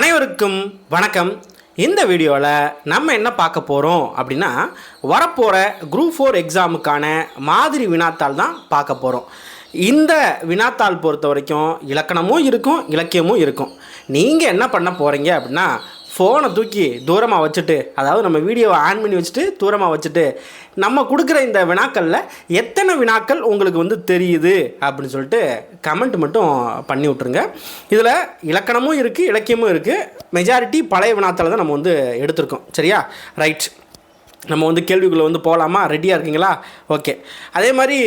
அனைவருக்கும் வணக்கம். இந்த வீடியோவில் நம்ம என்ன பார்க்க போகிறோம் அப்படின்னா வரப்போகிற குரூப் ஃபோர் எக்ஸாமுக்கான மாதிரி வினாத்தாள் தான் பார்க்க போகிறோம் இந்த வினாத்தாள் பொறுத்த வரைக்கும் இலக்கணமும் இருக்கும் இலக்கியமும் இருக்கும். நீங்கள் என்ன பண்ண போகிறீங்க அப்படின்னா ஃபோனை தூக்கி தூரமாக வச்சுட்டு அதாவது நம்ம வீடியோவை ஆன் பண்ணி வச்சுட்டு தூரமாக வச்சுட்டு நம்ம கொடுக்குற இந்த வினாக்களில் எத்தனை வினாக்கள் உங்களுக்கு வந்து தெரியுது அப்படின்னு சொல்லிட்டு கமெண்ட் மட்டும் பண்ணி விட்ருங்க இதில் இலக்கணமும் இருக்குது இலக்கியமும் இருக்குது மெஜாரிட்டி பழைய வினாத்தில் தான் நம்ம வந்து எடுத்திருக்கோம். சரியா? ரைட் நம்ம வந்து கேள்விக்குள்ளே வந்து போகலாமா ரெடியாக இருக்கீங்களா? ஓகே அதே மாதிரி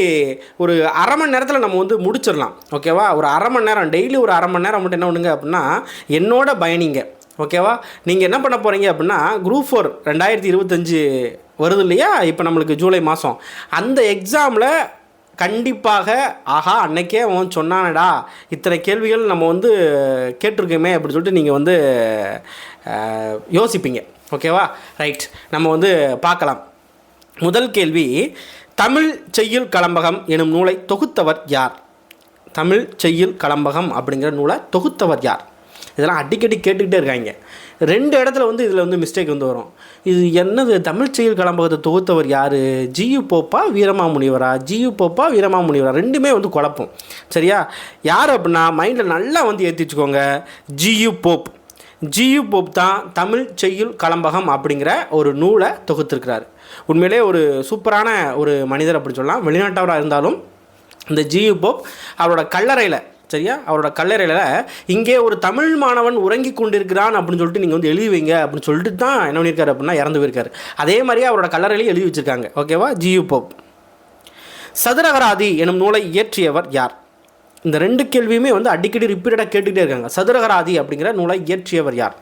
ஒரு அரை மணி நேரத்தில் நம்ம வந்து முடிச்சிடலாம். ஓகேவா ஒரு அரை மணி நேரம் டெய்லி ஒரு அரை மணி நேரம் மட்டும் என்ன பண்ணுங்க அப்படின்னா என்னோட பயணிங்க. ஓகேவா? நீங்கள் என்ன பண்ண போகிறீங்க அப்படின்னா குரூப் ஃபோர் ரெண்டாயிரத்தி இருபத்தஞ்சி வருது இல்லையா? இப்போ நம்மளுக்கு ஜூலை மாதம் அந்த எக்ஸாமில் கண்டிப்பாக ஆஹா அன்னைக்கே அவன் சொன்னானடா இத்தனை கேள்விகள் நம்ம வந்து கேட்டிருக்கோமே அப்படின்னு சொல்லிட்டு நீங்கள் வந்து யோசிப்பீங்க. ஓகேவா? ரைட் நம்ம வந்து பார்க்கலாம். முதல் கேள்வி தமிழ் செய்யுள் கலம்பகம் எனும் நூலை தொகுத்தவர் யார்? தமிழ் செய்யுள் கலம்பகம் அப்படிங்கிற நூலை தொகுத்தவர் யார்? இதெல்லாம் அடிக்கடி கேட்டுக்கிட்டே இருக்காங்க. ரெண்டு இடத்துல வந்து இதில் வந்து மிஸ்டேக் வந்து வரும். இது என்னது தமிழ் செயல் கலம்பகத்தை தொகுத்தவர் யார்? ஜியு போப்பா வீரமாமுனிவரா? ஜியு போப்பா வீரமாமுனிவரா? ரெண்டுமே வந்து குழப்பம். சரியா? யார் அப்படின்னா மைண்டில் நல்லா வந்து ஏற்றி வச்சுக்கோங்க. G U Pope. ஜியு போப் தான் தமிழ் செய்யுள் கலம்பகம் அப்படிங்கிற ஒரு நூலை தொகுத்திருக்கிறார். உண்மையிலே ஒரு சூப்பரான ஒரு மனிதர் அப்படின்னு சொல்லலாம். வெளிநாட்டவராக இருந்தாலும் இந்த ஜியு போப் அவரோட கல்லறையில் சரியா? அவரோட கல்லறையில் இங்கே ஒரு தமிழ் மாணவன் உறங்கி கொண்டிருக்கிறான் அப்படின்னு சொல்லிட்டு நீங்கள் வந்து எழுதி வைங்க அப்படின்னு சொல்லிட்டு தான் என்ன பண்ணியிருக்காரு அப்படின்னா இறந்து போயிருக்காரு. அதே மாதிரியே அவரோட கல்லறையிலையும் எழுதி வச்சிருக்காங்க. ஓகேவா ஜியு போப் சதுரகராதி எனும் நூலை இயற்றியவர் யார்? இந்த ரெண்டு கேள்வியுமே வந்து அடிக்கடி ரிப்பீட்டடாக கேட்டுக்கிட்டே இருக்காங்க. சதுரகராதி அப்படிங்கிற நூலை இயற்றியவர் யார்?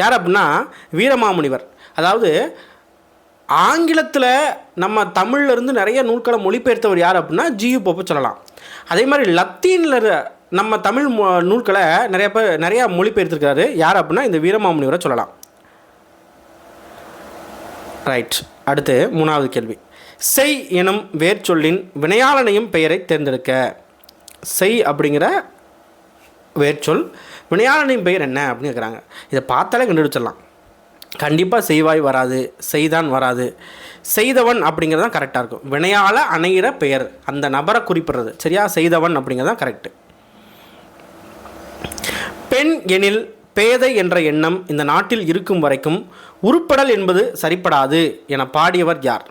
யார் அப்படின்னா வீரமாமுனிவர். அதாவது ஆங்கிலத்தில் நம்ம தமிழ்லேருந்து நிறைய நூல்களை மொழிபெயர்த்தவர் யார் அப்படின்னா ஜியு போப்பை சொல்லலாம். அதே மாதிரி லத்தீனில் நம்ம தமிழ் மொ- நூல்களை நிறைய பேர் நிறையா மொழிபெயர்த்திருக்காரு யார் அப்படின்னா இந்த வீரமாமுனிவரை சொல்லலாம். ரைட் அடுத்து மூணாவது கேள்வி. செய் எனும் வேர்ச்சொல்லின் வினையாளனையும் பெயரை தேர்ந்தெடுக்க. செய் அப்படிங்கிற வேர்ச்சொல் வினையாளனின் பெயர் என்ன அப்படின்னு கேட்குறாங்க இதை பார்த்தாலே கண்டுபிடிச்சிடலாம். கண்டிப்பாக செய்வாய் வராது செய்தான் வராது. செய்தவன் அப்படிங்கிறது தான் கரெக்டாக இருக்கும். வினையால் அணையிற பெயர் அந்த நபரை குறிப்பிடுறது. சரியா? செய்தவன் அப்படிங்கிறது தான் கரெக்டு பெண் எனில் பேதை என்ற எண்ணம் இந்த நாட்டில் இருக்கும் வரைக்கும் உருப்படல் என்பது சரிப்படாது என பாடியவர் யார்?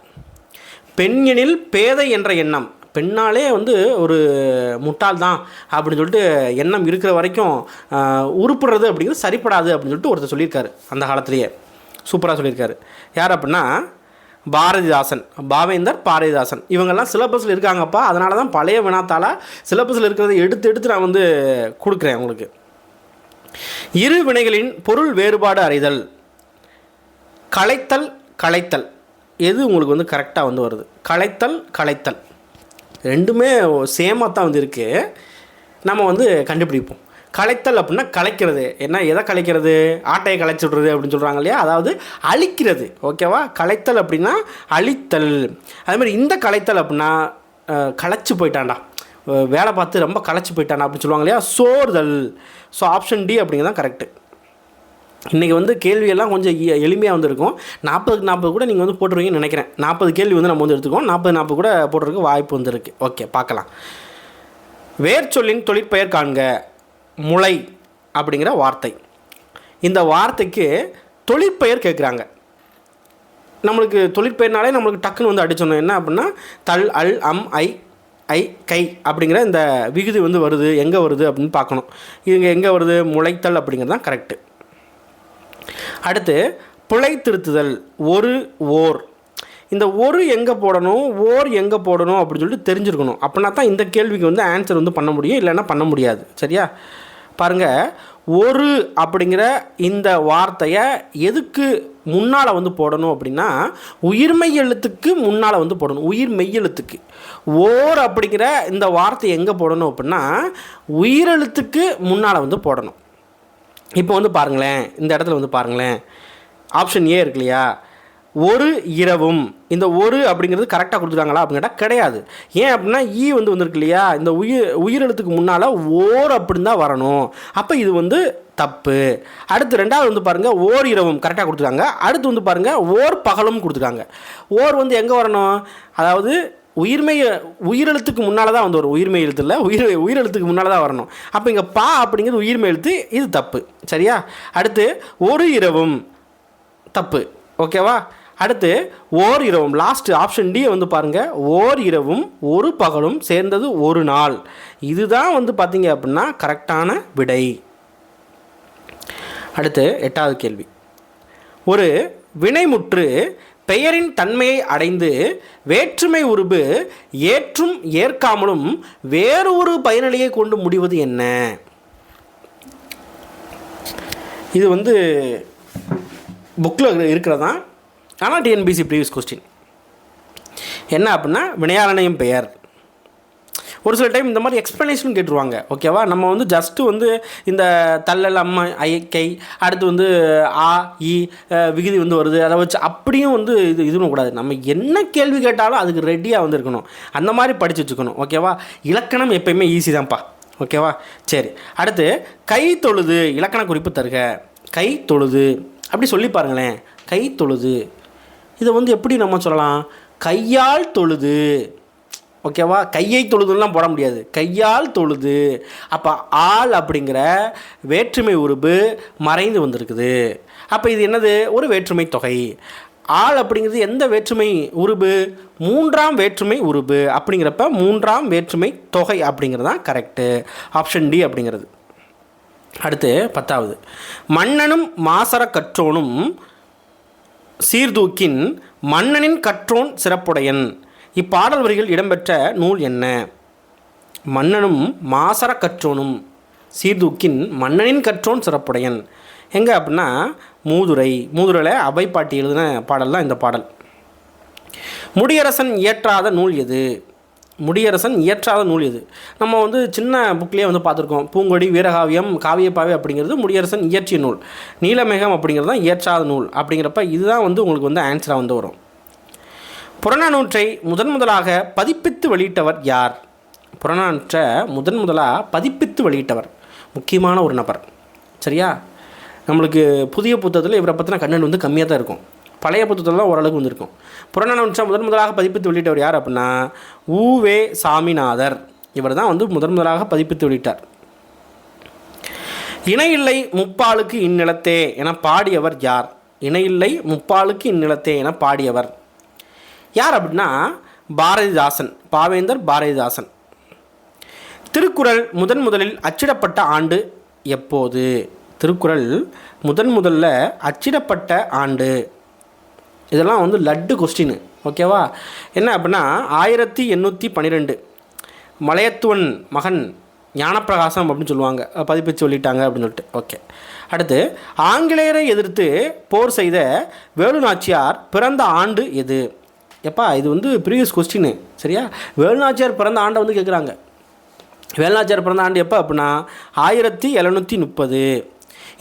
பெண் எனில் பேதை என்ற எண்ணம். பெண்ணாலே வந்து ஒரு முட்டாள் தான் அப்படின்னு சொல்லிட்டு எண்ணம் இருக்கிற வரைக்கும் ஆஹ், உருப்புறது அப்படிங்கிறது சரிப்படாது அப்படின்னு சொல்லிட்டு ஒருத்தர் சொல்லியிருக்காரு அந்த காலத்திலேயே. சூப்பராக சொல்லியிருக்காரு. யார் அப்படின்னா பாரதிதாசன் பாவேந்தர் பாரதிதாசன். இவங்கெல்லாம் சிலபஸில் இருக்காங்கப்பா. அதனால தான் பழைய வினாத்தால் சிலபஸில் இருக்கிறத எடுத்து எடுத்து நான் வந்து கொடுக்குறேன் உங்களுக்கு. இரு வினைகளின் பொருள் வேறுபாடு அறிதல். களைத்தல் களைத்தல். எது உங்களுக்கு வந்து கரெக்டாக வந்து வருது? களைத்தல் களைத்தல். ரெண்டுமே சேமாக தான் வந்து இருக்குது நம்ம வந்து கண்டுபிடிப்போம். களைத்தல் அப்படின்னா கலைக்கிறது. என்ன எதை கலைக்கிறது? ஆட்டையை கலைச்சி விட்றது அப்படின்னு சொல்கிறாங்க இல்லையா? அதாவது அழிக்கிறது. ஓகேவா? கலைத்தல் அப்படின்னா அழித்தல். அதே மாதிரி இந்த கலைத்தல் அப்படின்னா களைச்சி களைச்சு போயிட்டான்டா. வேலை பார்த்து ரொம்ப களைச்சு போயிட்டானா அப்படின்னு சொல்லுவாங்க இல்லையா? சோறுதல் ஸோ ஆப்ஷன் டி அப்படிங்கிறது தான் கரெக்டு இன்றைக்கி வந்து கேள்வியெல்லாம் கொஞ்சம் எ- எளிமையாக வந்திருக்கும். நாற்பதுக்கு நாற்பது கூட நீங்கள் வந்து போட்டுருவீங்கன்னு நினைக்கிறேன். நாற்பது கேள்வி வந்து நம்ம வந்து எடுத்துக்கோம் நாற்பது நாற்பது கூட போடுறதுக்கு வாய்ப்பு வந்துருக்கு ஓகே பார்க்கலாம். வேர்ச்சொல்லின் தொழிற்பெயர் காண்க. முளை அப்படிங்கிற வார்த்தை. இந்த வார்த்தைக்கு தொழிற்பெயர் கேட்குறாங்க. நம்மளுக்கு தொழிற்பெயர்னாலே நம்மளுக்கு டக்குன்னு வந்து அடிச்சோம் என்ன அப்படின்னா தல் அல் அம் ஐ ஐ கை அப்படிங்கிற இந்த விகுதி வந்து வருது. எங்கே வருது அப்படின்னு பார்க்கணும். இது எங்கே வருது? முளைத்தல் அப்படிங்கிறது தான் கரெக்டு அடுத்து பிழை திருத்துதல். ஒரு ஓர். இந்த ஒரு எங்கே போடணும்? ஓர் எங்கே போடணும் அப்படின்னு சொல்லிட்டு தெரிஞ்சிருக்கணும். அப்படின்னா தான் இந்த கேள்விக்கு வந்து ஆன்சர் வந்து பண்ண முடியும். இல்லைன்னா பண்ண முடியாது. சரியா? பாருங்கள் ஒரு அப்படிங்கிற இந்த வார்த்தையை எதுக்கு முன்னால் வந்து போடணும் அப்படின்னா உயிர்மெய் எழுத்துக்கு முன்னால் வந்து போடணும். உயிர் மெய்யெழுத்துக்கு ஓர் அப்படிங்கிற இந்த வார்த்தை எங்கே போடணும் அப்படின்னா உயிரெழுத்துக்கு முன்னால் வந்து போடணும். இப்போ வந்து பாருங்களேன் இந்த இடத்துல வந்து பாருங்களேன். ஆப்ஷன் ஏ இருக்கு இல்லையா? ஒரு இரவும். இந்த ஒரு அப்படிங்கிறது கரெக்டாக கொடுத்துருக்காங்களா அப்படின்னு கிடையாது. ஏன் அப்படின்னா ஈ வந்து வந்திருக்கு இல்லையா? இந்த உயிர் உயிரெழுத்துக்கு முன்னால் ஓர் அப்படின்னு தான் வரணும். அப்போ இது வந்து தப்பு. அடுத்து ரெண்டாவது வந்து பாருங்கள் ஓர் இரவும் கரெக்டாக கொடுத்துருக்காங்க. அடுத்து வந்து பாருங்கள் ஓர் பகலும் கொடுத்துருக்காங்க. ஓர் வந்து எங்கே வரணும்? அதாவது உயிர்மைய உயிரெழுத்துக்கு முன்னால் தான் வந்து வரும். உயிர்மை எழுத்து இல்லை உயிர் உயிரெழுத்துக்கு முன்னால் தான் வரணும். அப்போ இங்கே பா அப்படிங்கிறது உயிர்மை எழுத்து இது தப்பு. சரியா? அடுத்து ஒரு இரவும் தப்பு. ஓகேவா? அடுத்து ஓர் இரவும் லாஸ்ட் ஆப்ஷன் டி வந்து பாருங்கள் ஓர் இரவும் ஒரு பகலும் சேர்ந்தது ஒரு நாள். இதுதான் வந்து பார்த்தீங்க அப்படின்னா கரெக்டான விடை. அடுத்து எட்டாவது கேள்வி. ஒரு வினைமுற்று பெயரின் தன்மையை அடைந்து வேற்றுமை உருபு ஏற்றும் ஏற்காமலும் வேறு ஒரு பயனிலையை கொண்டு முடிவது என்ன? இது வந்து புக்கில் இருக்கிறதா? ஆனால் டிஎன்பிசி ப்ரீவியஸ் கொஸ்டின் என்ன அப்படின்னா வினையாளனையும் பெயர். ஒரு சில டைம் இந்த மாதிரி எக்ஸ்ப்ளனேஷன் கேட்டுருவாங்க ஓகேவா நம்ம வந்து ஜஸ்ட்டு வந்து இந்த தள்ளல் அம்மா ஐக்கை அடுத்து வந்து ஆ இ விகுதி வந்து வருது. அதை வச்சு அப்படியும் வந்து இது இது கூடாது. நம்ம என்ன கேள்வி கேட்டாலும் அதுக்கு ரெடியாக வந்து இருக்கணும். அந்த மாதிரி படித்து வச்சுக்கணும் ஓகேவா இலக்கணம் எப்பயுமே ஈஸி தான்ப்பா ஓகேவா சரி அடுத்து கை தொழுது இலக்கண குறிப்பு தருக. கை தொழுது அப்படி சொல்லி பாருங்களேன். கை தொழுது இதை வந்து எப்படி நம்ம சொல்லலாம்? கையால் தொழுது. ஓகேவா? கையை தொழுதுலாம் போட முடியாது. கையால் தொழுது. அப்போ ஆள் அப்படிங்கிற வேற்றுமை உருபு மறைந்து வந்திருக்குது. அப்போ இது என்னது? ஒரு வேற்றுமை தொகை. ஆள் அப்படிங்கிறது எந்த வேற்றுமை உருபு மூன்றாம் வேற்றுமை உருபு அப்படிங்கிறப்ப மூன்றாம் வேற்றுமை தொகை அப்படிங்கிறது தான் கரெக்டு ஆப்ஷன் டி அப்படிங்கிறது. அடுத்து பத்தாவது. மன்னனும் மாசர கற்றோனும் சீர்தூக்கின் மன்னனின் கற்றோன் சிறப்புடையன். இப்பாடல் வரிகள் இடம்பெற்ற நூல் என்ன? மன்னனும் மாசர கற்றோனும். சீர்தூக்கின் மன்னனின் கற்றோன் சிறப்புடையன். எங்கே அப்படின்னா மூதுரை. மூதுரையில் அவைப்பாட்டி எழுதின பாடல் தான் இந்த பாடல். முடியரசன் இயற்றாத நூல் எது? முடியரசன் இயற்றாத நூல் இது. நம்ம வந்து சின்ன புக்லேயே வந்து பார்த்துருக்கோம். பூங்கொடி வீரகாவியம் காவியப்பாவை அப்படிங்கிறது முடியரசன் இயற்றிய நூல். நீலமேகம் அப்படிங்கிறது தான் இயற்றாத நூல் அப்படிங்கிறப்ப இதுதான் வந்து உங்களுக்கு வந்து ஆன்சராக வந்து வரும். புறநானூற்றை முதன் முதலாக பதிப்பித்து வெளியிட்டவர் யார்? புறநானூற்றை முதன் முதலாக பதிப்பித்து வெளியிட்டவர். முக்கியமான ஒரு நபர். சரியா? நம்மளுக்கு புதிய புத்தகத்தில் இவரை பற்றின கண்டென்ட் வந்து கம்மியாக தான் இருக்கும். பழைய புத்தகத்தில் தான் ஓரளவுக்கு வந்திருக்கும். புறநானூற்றை முதன் முதலாக பதிப்பித்து வெளியிட்டவர் யார் அப்படின்னா ஊவே சாமிநாதர். இவர் தான் வந்து முதன் முதலாக பதிப்பித்து வெளியிட்டார். இணையில்லை முப்பாலுக்கு இந்நிலத்தே என பாடியவர் யார்? இணையில்லை முப்பாலுக்கு இந்நிலத்தே என பாடியவர். யார் அப்படின்னா பாரதிதாசன் பாவேந்தர் பாரதிதாசன். திருக்குறள் முதன் முதலில் அச்சிடப்பட்ட ஆண்டு எப்போது? திருக்குறள் முதன் முதல்ல அச்சிடப்பட்ட ஆண்டு. இதெல்லாம் வந்து லட்டு கொஸ்டின் ஓகேவா? என்ன அப்படின்னா ஆயிரத்தி எண்ணூற்றி பன்னிரெண்டு மலையத்துவன் மகன் ஞானப்பிரகாசம் அப்படின்னு சொல்லுவாங்க. பதிப்பிச்சு சொல்லிட்டாங்க அப்படின்னு சொல்லிட்டு. ஓகே. அடுத்து ஆங்கிலேயரை எதிர்த்து போர் செய்த வேலு நாச்சியார் பிறந்த ஆண்டு எது? எப்பா இது வந்து ப்ரீவியஸ் கொஸ்டின் சரியா? வேலு நாச்சியார் பிறந்த ஆண்டை வந்து கேட்குறாங்க வேலுநாச்சியார் பிறந்த ஆண்டு எப்போ அப்படின்னா ஆயிரத்தி எழுநூற்றி முப்பது.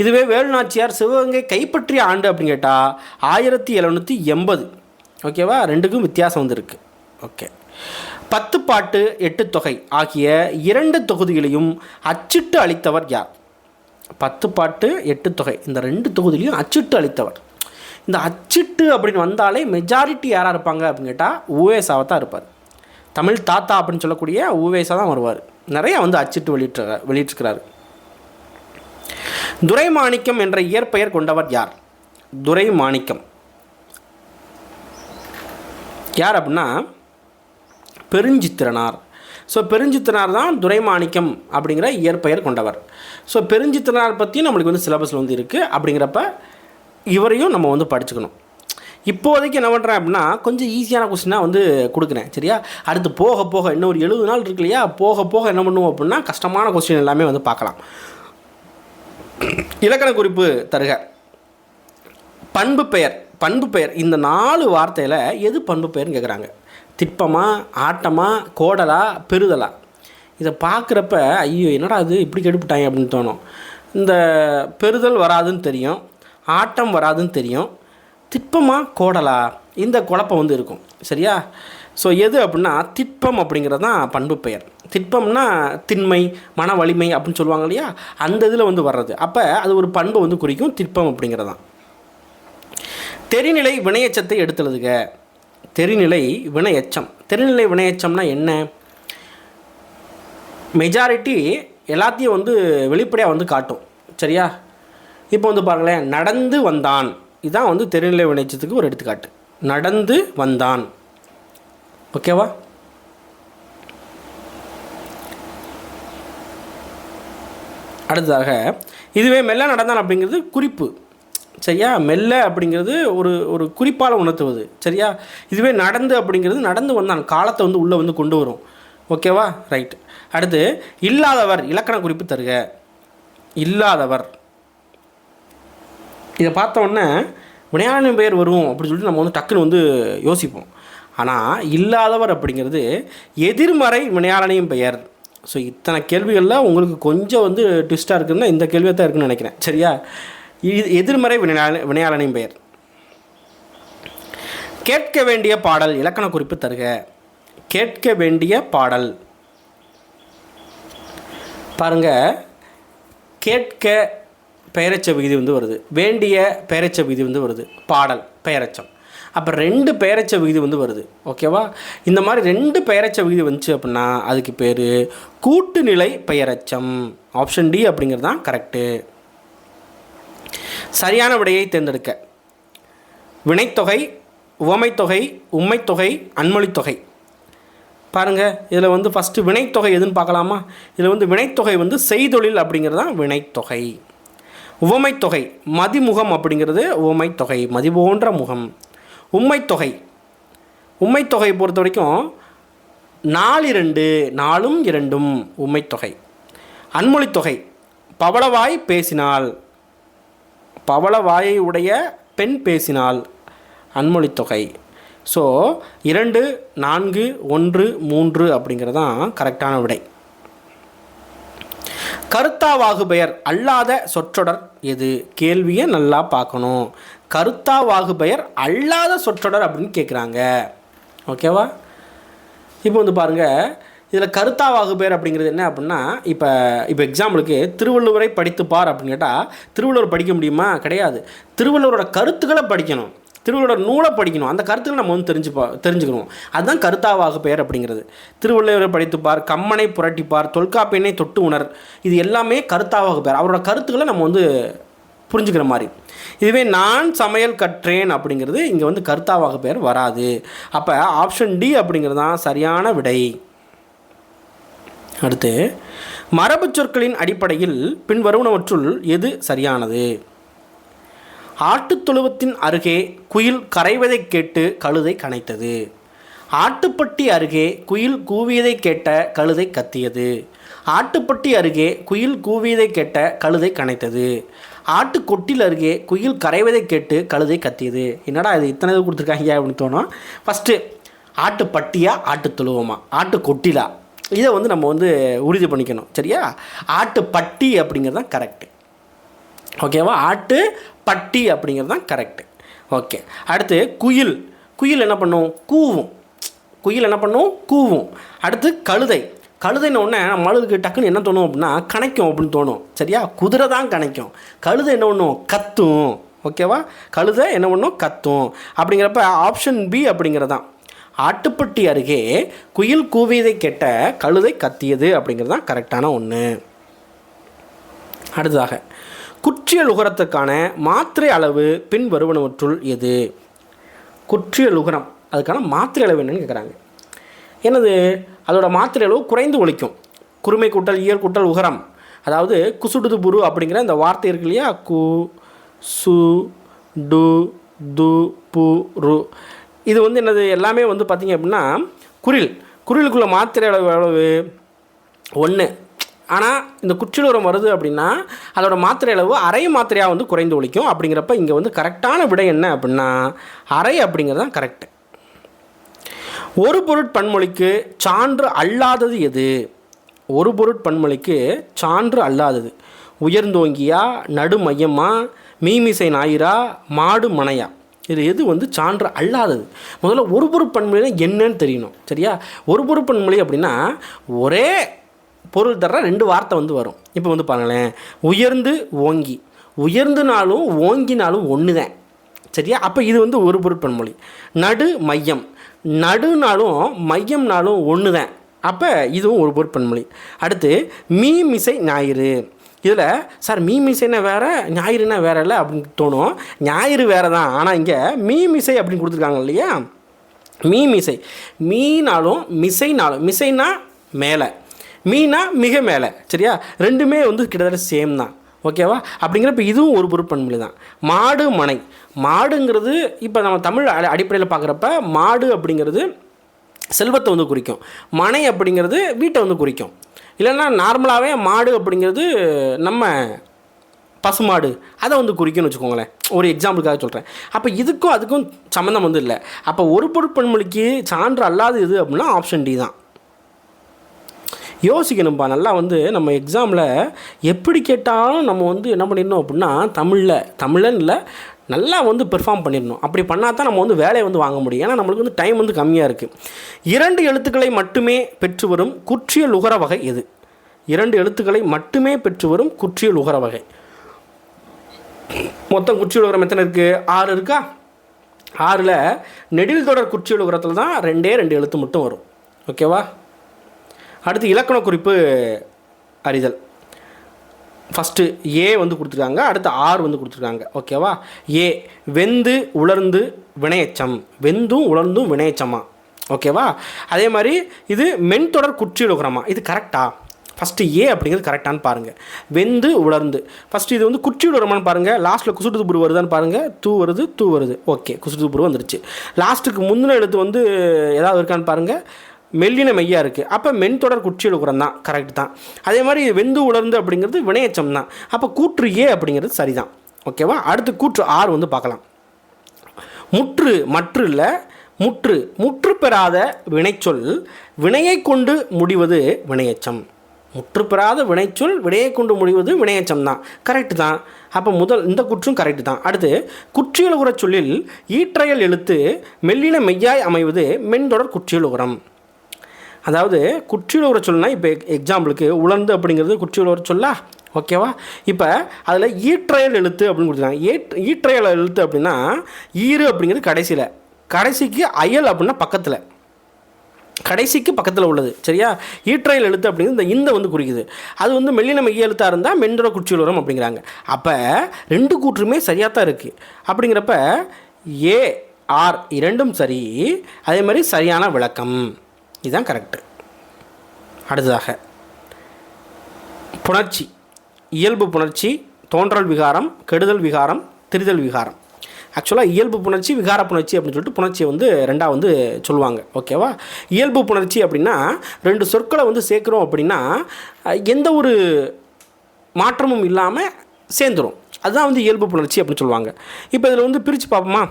இதுவே வேலுநாச்சியார் சிவகங்கை கைப்பற்றிய ஆண்டு அப்படின்னு கேட்டால் ஆயிரத்தி எழுநூற்றி எண்பது. ஓகேவா ரெண்டுக்கும் வித்தியாசம் வந்துருக்கு. ஓகே பத்து பாட்டு எட்டு தொகை ஆகிய இரண்டு தொகுதிகளையும் அச்சிட்டு அளித்தவர் யார்? பத்து பாட்டு எட்டு தொகை. இந்த ரெண்டு தொகுதியிலையும் அச்சிட்டு அளித்தவர். இந்த அச்சிட்டு அப்படின்னு வந்தாலே மெஜாரிட்டி யாராக இருப்பாங்க அப்படின்னு கேட்டால் ஊவேசாவை தான் இருப்பார். தமிழ் தாத்தா அப்படின்னு சொல்லக்கூடிய ஊவேசா தான் வருவார். நிறைய வந்து அச்சிட்டு வெளியிட்டு வெளியிட்டிருக்கிறாரு. துரைமாணிக்கம் என்ற இயற்பெயர் கொண்டவர் யார்? துரைமாணிக்கம். யார் அப்படின்னா? பெருஞ்சித்திரனார். ஸோ பெருஞ்சித்திரனார் தான் துரைமாணிக்கம் அப்படிங்கிற இயற்பெயர் கொண்டவர். ஸோ பெருஞ்சித்திரனார் பற்றியும் நம்மளுக்கு வந்து சிலபஸில் வந்து இருக்குது அப்படிங்கிறப்ப இவரையும் நம்ம வந்து படிச்சுக்கணும். இப்போதைக்கு என்ன பண்ணுறேன் அப்படின்னா கொஞ்சம் ஈஸியான கொஸ்டினாக வந்து கொடுக்குறேன். சரியா? அடுத்து போக போக இன்னும் ஒரு எழுபது நாள் இருக்கு இல்லையா? போக போக என்ன பண்ணுவோம் அப்படின்னா கஷ்டமான கொஸ்டின் எல்லாமே வந்து பார்க்கலாம். இலக்கண குறிப்பு தருக. பண்பு பெயர் பண்பு பெயர். இந்த நாலு வார்த்தையில் எது பண்பு பெயர்னு கேட்குறாங்க திட்பமா ஆட்டமா கோடலா பெறுதலா? இதை பார்க்குறப்ப ஐயோ என்னடா இது இப்படி கெடுப்பிட்டாங்க அப்படின்னு தோணும். இந்த பெறுதல் வராதுன்னு தெரியும் ஆட்டம் வராதுன்னு தெரியும் திட்பமா கோடலா? இந்த குழப்பம் வந்து இருக்கும். சரியா? ஸோ எது அப்படின்னா திட்பம் அப்படிங்கிறது தான் பண்பு பெயர். திட்பம்னா திண்மை மன வலிமை அப்படின்னு சொல்லுவாங்க இல்லையா? அந்த இதில் வந்து வர்றது. அப்போ அது ஒரு பண்பை வந்து குறிக்கும் திட்பம் அப்படிங்கிறது தான். தெரிநிலை வினையச்சத்தை எடுத்துழுதுக தெரிநிலை வினையச்சம். தெரிநிலை வினையச்சம்னா என்ன? மெஜாரிட்டி எல்லாத்தையும் வந்து வெளிப்படையாக வந்து காட்டும். சரியா? இப்போ வந்து பாருங்களேன் நடந்து வந்தான். இதுதான் வந்து தெரிநிலை வினைச்சத்துக்கு ஒரு எடுத்துக்காட்டு. நடந்து வந்தான். ஓகேவா? அடுத்ததாக இதுவே மெல்ல நடந்தான் அப்படிங்கிறது குறிப்பு. சரியா? மெல்ல அப்படிங்கிறது ஒரு ஒரு குறிப்பால் உணர்த்துவது. சரியா? இதுவே நடந்து அப்படிங்கிறது நடந்து வந்தான் காலத்தை வந்து உள்ளே வந்து கொண்டு வரும். ஓகேவா? ரைட். அடுத்து இல்லாதவர் இலக்கண குறிப்பு தருக. இல்லாதவர். இதை பார்த்தோன்னே உடனே வினையாளனின் பெயர் வரும் அப்படின்னு சொல்லிட்டு நம்ம வந்து டக்குன்னு வந்து யோசிப்போம். ஆனால் இல்லாதவர் அப்படிங்கிறது எதிர்மறை வினையாளனின் பெயர். ஸோ இத்தனை கேள்விகளில் உங்களுக்கு கொஞ்சம் வந்து ட்விஸ்ட்டாக இருக்குதுன்னா இந்த கேள்வியாக தான் இருக்குன்னு நினைக்கிறேன். சரியா? இது எதிர்மறை வினையாள வினையாளனையும் பெயர். கேட்க வேண்டிய பாடல் இலக்கண குறிப்பு தருக. கேட்க வேண்டிய பாடல். பாருங்க. கேட்க பெயரச்ச விகுதி வந்து வருது. வேண்டிய பெயரச்ச விகுதி வந்து வருது. பாடல் பெயரச்சம். அப்போ ரெண்டு பெயரச்ச விகுதி வந்து வருது ஓகேவா இந்த மாதிரி ரெண்டு பெயரச்ச விகுதி வந்துச்சு அப்படின்னா அதுக்கு பேர் கூட்டுநிலை பெயரச்சம். ஆப்ஷன் டி அப்படிங்கிறது தான் கரெக்டு சரியான விடையை தேர்ந்தெடுக்க. வினைத்தொகை உவமைத்தொகை உண்மைத்தொகை அன்மொழித்தொகை. பாருங்கள் இதில் வந்து ஃபஸ்ட்டு வினைத்தொகை எதுன்னு பார்க்கலாமா? இதில் வந்து வினைத்தொகை வந்து செய்தொழில் அப்படிங்கிறது தான் வினைத்தொகை. உவமைத்தொகை மதிமுகம் அப்படிங்கிறது உவமைத்தொகை மதிபோன்ற முகம். உம்மைத்தொகை. உண்மைத்தொகையை பொறுத்த வரைக்கும் நாலு இரண்டு நாலும் இரண்டும் உம்மைத்தொகை. அன்மொழித்தொகை. பவளவாய் பேசினாள் பவளவாயை உடைய பெண் பேசினாள் அன்மொழித்தொகை. ஸோ இரண்டு நான்கு ஒன்று மூன்று அப்படிங்கிறது தான் கரெக்டான விடை. கருத்தாவாகு பெயர் அல்லாத சொற்றொடர் எது? கேள்வியை நல்லா பார்க்கணும். கருத்தாவாகு பெயர் அல்லாத சொற்றொடர் அப்படின்னு கேட்குறாங்க ஓகேவா? இப்போ வந்து பாருங்கள் இதில் கருத்தாவாகு பேர் அப்படிங்கிறது என்ன அப்படின்னா இப்போ இப்போ எக்ஸாம்பிளுக்கு திருவள்ளுவரை படித்துப்பார் அப்படின்னு கேட்டால் திருவள்ளுவர் படிக்க முடியுமா? கிடையாது. திருவள்ளுவரோட கருத்துக்களை படிக்கணும். திருவள்ளுவர் நூலை படிக்கணும். அந்த கருத்துக்களை நம்ம வந்து தெரிஞ்சுப்பா தெரிஞ்சுக்கணும். அதுதான் கருத்தாவாகு பெயர் அப்படிங்கிறது. திருவள்ளுவரை படித்துப்பார் கம்மனை புரட்டிப்பார் தொல்காப்பியனை தொட்டு உணர். இது எல்லாமே கருத்தாவாகு பெயர் அவரோட கருத்துக்களை நம்ம வந்து புரிஞ்சுக்கிற மாதிரி. இதுவே நான் சமையல் கற்றேன் அப்படிங்கிறது இங்கே வந்து கருத்தாவாக பெயர் வராது. அப்போ ஆப்ஷன் டி அப்படிங்கிறது தான் சரியான விடை. அடுத்து மரபு சொற்களின் அடிப்படையில் பின்வருவனவற்றுள் எது சரியானது? ஆட்டுத்தொழுவத்தின் அருகே குயில் கரைவதைக் கேட்டு கழுதை கனைத்தது. ஆட்டுப்பட்டி அருகே குயில் கூவியதை கேட்ட கழுதை கத்தியது. ஆட்டுப்பட்டி அருகே குயில் கூவியதை கேட்ட கழுதை கனைத்தது. ஆட்டுக்கொட்டில் அருகே குயில் கரைவதை கேட்டு கழுதை கத்தியது. என்னடா இது இத்தனை இது கொடுத்துருக்காங்க அப்படின்னு தோணும் ஃபஸ்ட்டு ஆட்டுப்பட்டியா ஆட்டு தொழுவமா ஆட்டு கொட்டிலா இதை வந்து நம்ம வந்து உறுதி பண்ணிக்கணும். சரியா? ஆட்டுப்பட்டி அப்படிங்கிறது தான் கரெக்டு ஓகேவா ஆட்டு பட்டி அப்படிங்கிறது தான் கரெக்டு ஓகே அடுத்து குயில். குயில் என்ன பண்ணும்? கூவும். குயில் என்ன பண்ணும்? கூவும். அடுத்து கழுதை. கழுதைன உடனே மழுதுக்கு டக்குன்னு என்ன தோணும் அப்படின்னா கணைக்கும் அப்படின்னு தோணும். சரியா? குதிரை தான் கணைக்கும். கழுதை என்ன ஒன்றும் கத்தும். ஓகேவா? கழுதை என்ன பண்ணும்? கத்தும். அப்படிங்கிறப்ப ஆப்ஷன் பி அப்படிங்கிறது தான் ஆட்டுப்பட்டி அருகே குயில் கூவியதை கெட்ட கழுதை கத்தியது அப்படிங்கிறது தான் கரெக்டான ஒன்று அடுத்ததாக குற்றியல் உகரத்துக்கான மாத்திரை அளவு பின் வருவனவற்றுள் எது? குற்றியல் உகரம். அதுக்கான மாத்திரை அளவு என்னன்னு கேட்குறாங்க என்னது? அதோட மாத்திரை அளவு குறைந்து ஒழிக்கும். குறுமை கூட்டல் இயல் கூட்டல் உகரம். அதாவது குசுடுது புரு அப்படிங்கிற இந்த வார்த்தை இருக்கு இல்லையா? கு சு டு து பு ரு. இது வந்து என்னது? எல்லாமே வந்து பார்த்திங்க அப்படின்னா குரில். குரிலுக்குள்ள மாத்திரை அளவு அளவு ஒன்று ஆனால் இந்த குற்றிலுரம் வருது அப்படின்னா அதோடய மாத்திரை அளவு அரை மாத்திரையாக வந்து குறைந்து ஒழிக்கும். அப்படிங்கிறப்ப இங்கே வந்து கரெக்டான விடை என்ன அப்படின்னா அரை அப்படிங்கிறது தான் கரெக்டு ஒரு பொருட்பன்மொழிக்கு சான்று அல்லாதது எது? ஒரு பொருட்பன்மொழிக்கு சான்று அல்லாதது. உயர்ந்தோங்கியா நடுமையமா மீமிசை ஞாயிறா மாடு மனையா? இது எது வந்து சான்று அல்லாதது? முதல்ல ஒரு பொருட்பன்மொழினா என்னன்னு தெரியணும் சரியா? ஒரு பொருட்பன்மொழி அப்படின்னா ஒரே பொருள் தர ரெண்டு வார்த்தை வந்து வரும். இப்போ வந்து பாருங்களேன் உயர்ந்து ஓங்கி. உயர்ந்துனாலும் ஓங்கினாலும் ஒன்று தான் சரியா? அப்போ இது வந்து ஒரு பொருட்பன்மொழி நடு மையம். நடுனாலும் மையம்னாலும் ஒன்று தான் அப்போ இதுவும் ஒரு பொருட்பன்மொழி. அடுத்து மீ மிசை ஞாயிறு. இதில் சார் மீ மிசைனா வேறு ஞாயிறுனா வேற இல்லை? அப்படின்னு தோணும். ஞாயிறு வேறு தான் ஆனால் இங்கே மீ மிசை அப்படின்னு கொடுத்துருக்காங்க இல்லையா? மீ மிசை மீனாலும் மிசைனாலும் மிசைனா மேலே. மீனா மிக மேலே. சரியா? ரெண்டுமே வந்து கிட்டத்தட்ட சேம் தான். ஓகேவா? அப்படிங்கிறப்ப இதுவும் ஒரு பொருட்பன்மொழி தான். மாடு மனை. மாடுங்கிறது இப்போ நம்ம தமிழ் அடி- அடிப்படையில் பார்க்குறப்ப மாடு அப்படிங்கிறது செல்வத்தை வந்து குறிக்கும். மனை அப்படிங்கிறது வீட்டை வந்து குறிக்கும். இல்லைன்னா நார்மலாகவே மாடு அப்படிங்கிறது நம்ம பசுமாடு அதை வந்து குறிக்கும்னு வச்சுக்கோங்களேன். ஒரு எக்ஸாம்பிளுக்காக சொல்கிறேன் அப்போ இதுக்கும் அதுக்கும் சம்மந்தம் வந்து இல்லை. அப்போ ஒரு பொருட்பன்மொழிக்கு சான்று அல்லாத இது அப்படின்னா ஆப்ஷன் டி தான். யோசிக்கணும்ப்பா நல்லா வந்து நம்ம எக்ஸாமில் எப்படி கேட்டாலும் நம்ம வந்து என்ன பண்ணிடணும் அப்படின்னா தமிழில் தமிழன் இல்லை நல்லா வந்து பெர்ஃபார்ம் பண்ணிடணும். அப்படி பண்ணால் தான் நம்ம வந்து வேலையை வந்து வாங்க முடியும். ஏன்னா நம்மளுக்கு வந்து டைம் வந்து கம்மியாக இருக்குது இரண்டு எழுத்துக்களை மட்டுமே பெற்று வரும் குற்றிய லுகர வகை எது? இரண்டு எழுத்துக்களை மட்டுமே பெற்று வரும் குற்றிய லுகர வகை. மொத்தம் குற்றிய லுகரம் எத்தனை இருக்குது ஆறு இருக்கா? ஆறில் நெடில் தொடர் குற்றிய லுகரத்தில் தான் ரெண்டே ரெண்டு எழுத்து மட்டும் வரும். ஓகேவா? அடுத்து இலக்கண குறிப்பு அறிதல். ஃபஸ்ட்டு ஏ வந்து கொடுத்துருக்காங்க அடுத்து ஆர் வந்து கொடுத்துருக்காங்க. ஓகேவா ஏ வெந்து உலர்ந்து வினையச்சம். வெந்தும் உலர்ந்தும் வினையச்சமா? ஓகேவா அதே மாதிரி இது மென்தொடர் குற்றியலுகிறமா இது கரெக்டா ஃபஸ்ட்டு ஏ அப்படிங்கிறது கரெக்டானு பாருங்கள் வெந்து உலர்ந்து. ஃபஸ்ட்டு இது வந்து குற்றியுலரமான்னு பாருங்கள் லாஸ்ட்டில் குசுட்டு புரு வருதான்னு பாருங்கள் தூ வருது தூ வருது. ஓகே குசுட்டு புரு வந்துருச்சு. லாஸ்ட்டுக்கு முந்தின எழுத்து வந்து ஏதாவது இருக்கான்னு பாருங்கள் மெல்லின மெய்யாக இருக்குது அப்போ மென் தொடர் குற்றியல் உரம் தான். கரெக்ட் தான். அதே மாதிரி வெந்து உலர்ந்து அப்படிங்கிறது வினையச்சம் தான். அப்போ கூற்று ஏ அப்படிங்கிறது சரிதான். ஓகேவா அடுத்து கூற்று ஆறு வந்து பார்க்கலாம். முற்று மற்று இல்லை முற்று முற்று பெறாத வினைச்சொல் வினையை கொண்டு முடிவது வினையச்சம். முற்று பெறாத வினைச்சொல் வினையை கொண்டு முடிவது வினையச்சம் தான். கரெக்டு தான். அப்போ முதல் இந்த குற்றும் கரெக்டு தான். அடுத்து குற்றியலுகுற சொல்லில் ஈற்றையல் எழுத்து மெல்லின மெய்யாய் அமைவது மென்தொடர் குற்றியலுகுரம். அதாவது குற்றியுலவர சொல்லுனா இப்போ எக்ஸாம்பிளுக்கு உலர்ந்து அப்படிங்கிறது குற்றியுலவர சொல்லா? ஓகேவா இப்போ அதில் ஈற்றையல் எழுத்து அப்படின்னு கொடுத்துருக்காங்க. ஈட் ஈற்றையல் எழுத்து அப்படின்னா ஈறு அப்படிங்கிறது கடைசியில். கடைசிக்கு அயல் அப்படின்னா பக்கத்தில். கடைசிக்கு பக்கத்தில் உள்ளது. சரியா? ஈற்றையல் எழுத்து அப்படிங்கிறது இந்த இந்த வந்து குறிக்குது. அது வந்து மெல்லின மெய்ய எழுத்தாக இருந்தால் மென்றோட வரும் அப்படிங்கிறாங்க. அப்போ ரெண்டு கூற்றுமே சரியாக தான் இருக்குது அப்படிங்கிறப்ப ஏ ஆர் இரண்டும் சரி. அதே மாதிரி சரியான விளக்கம். இதுதான் கரெக்டு அடுத்ததாக புணர்ச்சி. இயல்பு புணர்ச்சி தோன்றல் விகாரம் கெடுதல் விகாரம் திரிதல் விகாரம். ஆக்சுவலாக இயல்பு புணர்ச்சி விகார புணர்ச்சி அப்படின்னு சொல்லிட்டு புணர்ச்சியை வந்து ரெண்டாக வந்து சொல்லுவாங்க. ஓகேவா இயல்பு புணர்ச்சி அப்படின்னா ரெண்டு சொற்களை வந்து சேர்க்குறோம் அப்படின்னா எந்த ஒரு மாற்றமும் இல்லாமல் சேர்ந்துரும். அதுதான் வந்து இயல்பு புணர்ச்சி அப்படின்னு சொல்லுவாங்க. இப்போ இதில் வந்து பிரித்து பார்ப்போமா?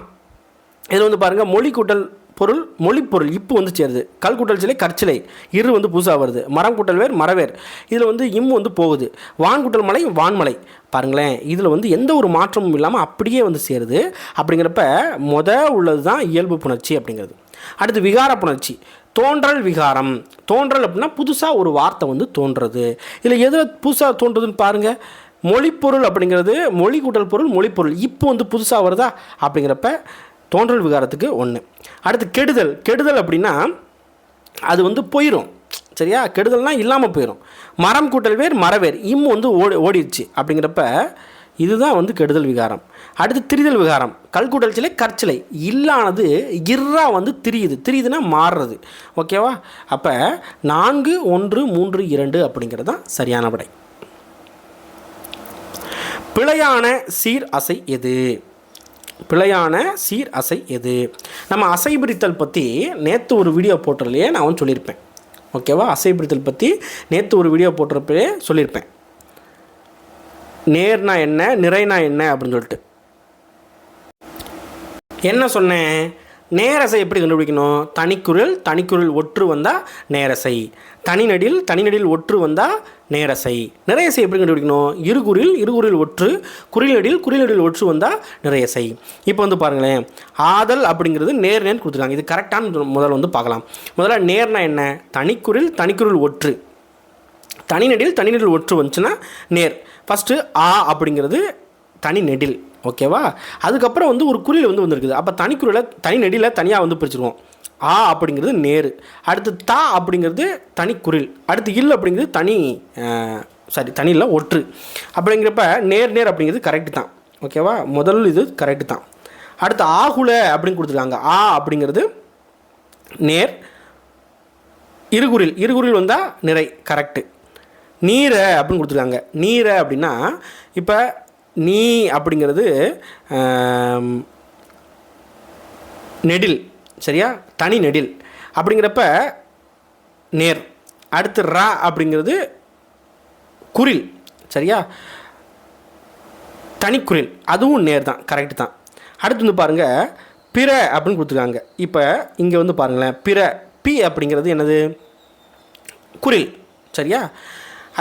இதில் வந்து பாருங்கள் மொழி கூட்டல் பொருள் மொழிப்பொருள் இப்போ வந்து சேருது. கல் கூட்டல் சிலை கற்சிலை. இரு வந்து புதுசாக வருது. மரம் கூட்டல் வேர் மரவேர். இதில் வந்து இம் வந்து போகுது. வான் கூட்டல் மலை வான்மலை பாருங்களேன் இதில் வந்து எந்த ஒரு மாற்றமும் இல்லாமல் அப்படியே வந்து சேருது. அப்படிங்கிறப்ப மொத உள்ளது தான் இயல்பு புணர்ச்சி அப்படிங்கிறது. அடுத்து விகார புணர்ச்சி. தோன்றல் விகாரம். தோன்றல் அப்படின்னா புதுசாக ஒரு வார்த்தை வந்து தோன்றுறது இதில் எதில் புதுசாக தோன்றுதுன்னு பாருங்கள் மொழிப்பொருள் அப்படிங்கிறது மொழி கூட்டல் பொருள் மொழிப்பொருள். இப்போ வந்து புதுசாக வருதா? அப்படிங்கிறப்ப தோன்றல் விகாரத்துக்கு ஒன்று அடுத்து கெடுதல். கெடுதல் அப்படின்னா அது வந்து போயிடும் சரியா? கெடுதல்னால் இல்லாமல் போயிடும் மரம் கூட்டல் வேர் மரவேர் இம் வந்து ஓடி ஓடிடுச்சு அப்படிங்கிறப்ப இதுதான் வந்து கெடுதல் விகாரம். அடுத்து திரிதல் விகாரம். கல்கூட்டல் சிலை கற்சிலை. இல்லானது இர்ரா வந்து திரியுது. திரியுதுன்னா மாறுறது. ஓகேவா அப்போ நான்கு ஒன்று மூன்று இரண்டு அப்படிங்கிறது தான் சரியான விடை. பிழையான சீர் அசை எது? பிழையான சீர் அசை எது? நம்ம அசை பிரித்தல் பற்றி நேற்று ஒரு வீடியோ போட்டதுலையே நான் வந்து சொல்லியிருப்பேன். ஓகேவா அசை பிரித்தல் பற்றி நேற்று ஒரு வீடியோ போட்டிருப்பே சொல்லியிருப்பேன். நேர்னா என்ன நிறைனா என்ன அப்படின்னு சொல்லிட்டு. என்ன சொன்னேன்? நேரசை எப்படி கண்டுபிடிக்கணும்? தனிக்குரல் தனிக்குரல் ஒற்று வந்தால் நேரசை. தனிநடில் தனிநடில் ஒற்று வந்தால் நேரசை. நிறையசை எப்படி கண்டுபிடிக்கணும்? இருகுறில் இருகுறில் ஒற்று குறிலடில் குறிலடில் ஒற்று வந்தால் நிறையசை. இப்போ வந்து பாருங்களேன். ஆதல் அப்படிங்கிறது நேர் நேர் கொடுத்துருக்காங்க. இது கரெக்டான முதல்ல வந்து பார்க்கலாம். முதல்ல நேர்னா என்ன? தனிக்குறில் தனிக்குறில் ஒற்று. தனிநடில் தனிநடில் ஒற்று வந்துச்சுன்னா நேர். ஃபஸ்ட்டு ஆ அப்படிங்கிறது தனி நெடில் ஓகேவா? அதுக்கப்புறம் வந்து ஒரு குறில் வந்து வந்திருக்குது. அப்போ தனிக்குறியில் தனி நெடியில் தனியாக வந்து பிரிச்சிருவோம். ஆ அப்படிங்கிறது நேரு. அடுத்து தா அப்படிங்கிறது தனி குரில். அடுத்து இல் அப்படிங்கிறது தனி சாரி தனியில் ஒற்று. அப்படிங்கிறப்ப நேர் நேர் அப்படிங்கிறது கரெக்டு தான். ஓகேவா? முதல் இது கரெக்டு தான். அடுத்து ஆகுல அப்படின்னு கொடுத்துருக்காங்க. ஆ அப்படிங்கிறது நேர். இருகுறில் இருகுறில் வந்தால் நிறை கரெக்டு நீரை அப்படின்னு கொடுத்துருக்காங்க. நீரை அப்படின்னா இப்போ நீ அப்படிங்கிறது நெடில் சரியா? தனி நெடில். அப்படிங்கிறப்ப நேர். அடுத்து ரா அப்படிங்கிறது குரில் சரியா? தனிக்குரில் அதுவும் நேர் தான் கரெக்ட் தான். அடுத்து வந்து பாருங்கள் பிற அப்படின்னு கொடுத்துருக்காங்க. இப்போ இங்கே வந்து பாருங்களேன் பிற பி அப்படிங்கிறது என்னது? குரில் சரியா?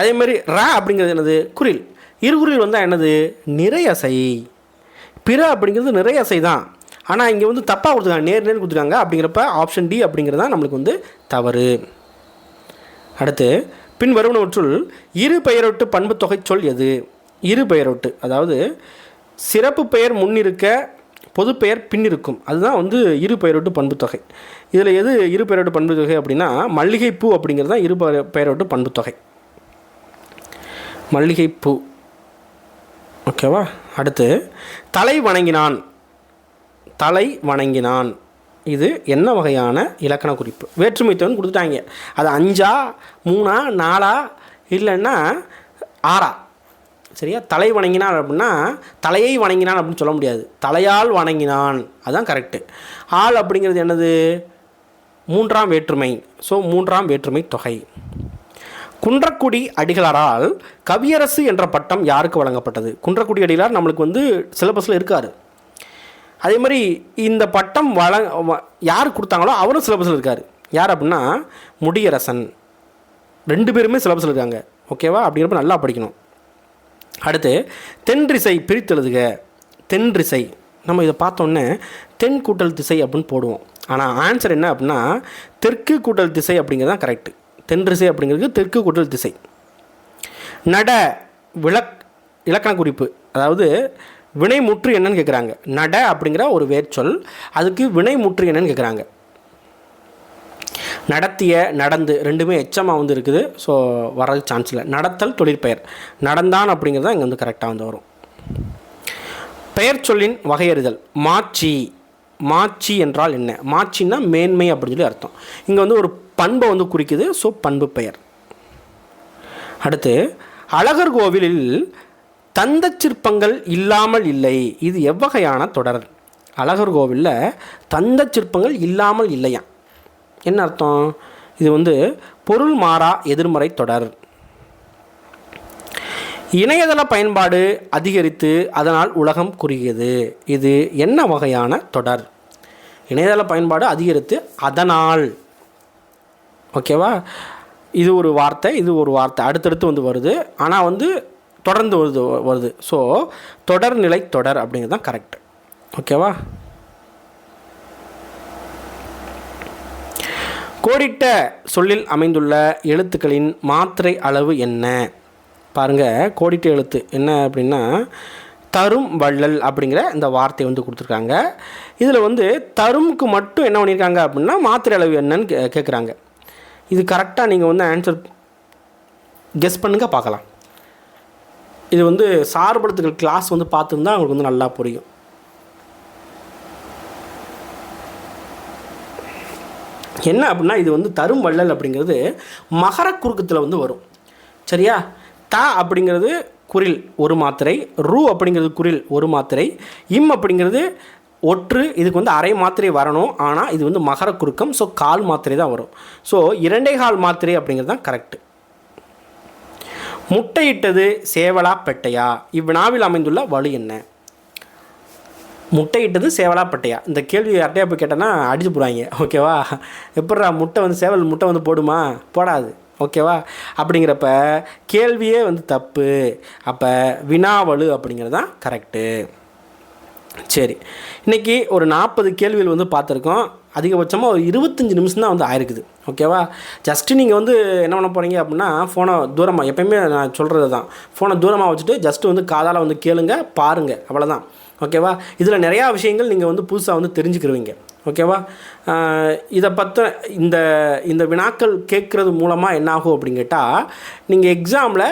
அதே மாதிரி ரா அப்படிங்கிறது என்னது? குரில். இருகுறில் வந்தால் என்னது? நிறையசை பிற அப்படிங்கிறது நிறையசை தான். ஆனால் இங்கே வந்து தப்பாக கொடுத்துருக்காங்க. நேர் நேர் கொடுத்துருக்காங்க. அப்படிங்கிறப்ப ஆப்ஷன் டி அப்படிங்கிறது தான் நம்மளுக்கு வந்து தவறு. அடுத்து பின் வருவனவற்றுள் இரு பெயரொட்டு பண்பு தொகை சொல் எது? இரு பெயரொட்டு. அதாவது சிறப்பு பெயர் முன்னிருக்க பொதுப்பெயர் பின் இருக்கும். அதுதான் வந்து இரு பெயரொட்டு பண்பு தொகை. இதில் எது இரு பெயரொட்டு பண்பு தொகை அப்படின்னா மல்லிகைப்பூ அப்படிங்கிறது தான் இரு பெயர் பெயரொட்டு பண்பு தொகை. மல்லிகைப்பூ. ஓகேவா? அடுத்து தலை வணங்கினான். தலை வணங்கினான். இது என்ன வகையான இலக்கண குறிப்பு? வேற்றுமைத்தவன் கொடுத்துட்டாங்க. அது அஞ்சா மூணா நாலா இல்லைன்னா ஆறா? சரியா? தலை வணங்கினான் அப்படின்னா தலையை வணங்கினான் அப்படின்னு சொல்ல முடியாது. தலையால் வணங்கினான். அதுதான் கரெக்டு ஆள் அப்படிங்கிறது என்னது? மூன்றாம் வேற்றுமை. ஸோ மூன்றாம் வேற்றுமை தொகை. குன்றக்குடி அடிகளாரால் கவியரசு என்ற பட்டம் யாருக்கு வழங்கப்பட்டது? குன்றக்குடி அடிகளார் நம்மளுக்கு வந்து சிலபஸில் இருக்கார். அதே மாதிரி இந்த பட்டம் வழ வ- யார் கொடுத்தாங்களோ அவரும் சிலபஸில் இருக்கார். யார் அப்படின்னா முடியரசன். ரெண்டு பேருமே சிலபஸில் இருக்காங்க. ஓகேவா அப்படிங்கிறப்ப நல்லா படிக்கணும். அடுத்து தென்றிசை பிரித்தெழுதுக. தென்றிசை. நம்ம இதை பார்த்தோன்னே தென் கூட்டல் திசை அப்படின்னு போடுவோம். ஆனால் ஆன்சர் என்ன அப்படின்னா தெற்கு கூட்டல் திசை அப்படிங்கிறது தான் கரெக்டு தென்றிசை அப்படிங்கிறது தெற்கு குடல் திசை. நட விளக் இலக்கண குறிப்பு அதாவது வினை முற்று என்னன்னு கேட்குறாங்க நட அப்படிங்கிற ஒரு வேர்ச்சொல் அதுக்கு வினை முற்று என்னன்னு கேட்குறாங்க நடத்திய நடந்து ரெண்டுமே எச்சமாக வந்து இருக்குது ஸோ வர சான்ஸ் இல்லை. நடத்தல் தொழிற்பெயர். நடந்தான் அப்படிங்கிறது தான் இங்கே வந்து கரெக்டாக வந்து வரும். பெயர் சொல்லின் வகையறிதல் மாச்சி மாட்சி என்றால் என்ன? மாட்சின்னா மேன்மை அப்படின்னு சொல்லி அர்த்தம். இங்கே வந்து ஒரு பண்பை வந்து குறிக்குது. ஸோ பண்பு பெயர். அடுத்து அழகர் கோவிலில் தந்த சிற்பங்கள் இல்லாமல் இல்லை. இது எவ்வகையான தொடர்? அழகர் கோவிலில் தந்த சிற்பங்கள் இல்லாமல் இல்லையா? என்ன அர்த்தம்? இது வந்து பொருள் மாறா எதிர்மறை தொடர். இணையதள பயன்பாடு அதிகரித்து அதனால் உலகம் குறுகியது. இது என்ன வகையான தொடர்? இணையதள பயன்பாடு அதிகரித்து அதனால். ஓகேவா? இது ஒரு வார்த்தை இது ஒரு வார்த்தை. அடுத்தடுத்து வந்து வருது. ஆனால் வந்து தொடர்ந்து வருது வருது. ஸோ தொடர்நிலை தொடர் அப்படிங்கிறது தான் கரெக்ட் ஓகேவா? கோடிட்ட சொல்லில் அமைந்துள்ள எழுத்துக்களின் மாத்திரை அளவு என்ன? பாருங்கள் கோடிட்டு எழுத்து. என்ன அப்படின்னா தரும் வள்ளல் அப்படிங்கிற இந்த வார்த்தை வந்து கொடுத்துருக்காங்க. இதில் வந்து தரும்க்கு மட்டும் என்ன பண்ணியிருக்காங்க அப்படின்னா மாத்திரை அளவு என்னன்னு கே கேட்குறாங்க இது கரெக்டாக நீங்கள் வந்து ஆன்சர் கெஸ் பண்ணுங்க பார்க்கலாம். இது வந்து சார்படுத்துகள் கிளாஸ் வந்து பார்த்துருந்தா அவங்களுக்கு வந்து நல்லா புரியும். என்ன அப்படின்னா இது வந்து தரும் வள்ளல் அப்படிங்கிறது மகர குறுக்கத்தில் வந்து வரும். சரியா? த அப்படிங்கிறது குரில் ஒரு மாத்திரை ரூ அப்படிங்கிறது குரில் ஒரு மாத்திரை இம் அப்படிங்கிறது ஒற்று இதுக்கு வந்து அரை மாத்திரை வரணும். ஆனால் இது வந்து மகர குறுக்கம் ஸோ கால் மாத்திரை தான் வரும். ஸோ இரண்டே கால் மாத்திரை அப்படிங்கிறது தான் கரெக்டு முட்டையிட்டது சேவலா பெட்டையா? இவ்வினாவில் அமைந்துள்ள வலு என்ன? முட்டையிட்டது சேவலா பட்டையா? இந்த கேள்வி யார்ட்டையா போய் கேட்டேன்னா அடிச்சு போடுவாங்க. ஓகேவா எப்பட்றா முட்டை வந்து சேவல் முட்டை வந்து போடுமா? போடாது. ஓகேவா? அப்படிங்கிறப்ப கேள்வியே வந்து தப்பு. அப்போ வினாவலு அப்படிங்கிறது தான் கரெக்டு சரி. இன்றைக்கி ஒரு நாற்பது கேள்விகள் வந்து பார்த்துருக்கோம். அதிகபட்சமாக ஒரு இருபத்தஞ்சி நிமிஷம் தான் வந்து ஆயிருக்குது. ஓகேவா? ஜஸ்ட்டு நீங்கள் வந்து என்ன பண்ண போகிறீங்க அப்படின்னா ஃபோனை தூரமாக எப்பயுமே நான் சொல்கிறது தான். ஃபோனை தூரமாக வச்சுட்டு ஜஸ்ட்டு வந்து காதால் வந்து கேளுங்க பாருங்கள் அவ்வளோதான் ஓகேவா? இதில் நிறையா விஷயங்கள் நீங்கள் வந்து புதுசாக வந்து தெரிஞ்சுக்கிருவீங்க. ஓகேவா? இதை பற்ற இந்த இந்த வினாக்கள் கேட்குறது மூலமாக என்ன ஆகும் அப்படின்னு கேட்டால் நீங்கள் எக்ஸாமில்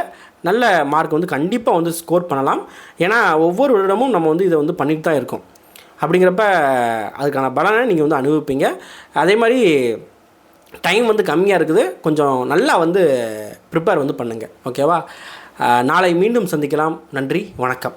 நல்ல மார்க் வந்து கண்டிப்பாக வந்து ஸ்கோர் பண்ணலாம். ஏன்னா ஒவ்வொரு வருடமும் நம்ம வந்து இதை வந்து பண்ணிட்டு தான் இருக்கோம். அப்படிங்கிறப்ப அதுக்கான பலனை நீங்கள் வந்து அனுபவிப்பீங்க. அதே மாதிரி டைம் வந்து கம்மியாக இருக்குது. கொஞ்சம் நல்லா வந்து ப்ரிப்பேர் வந்து பண்ணுங்கள் ஓகேவா? நாளை மீண்டும் சந்திக்கலாம். நன்றி. வணக்கம்.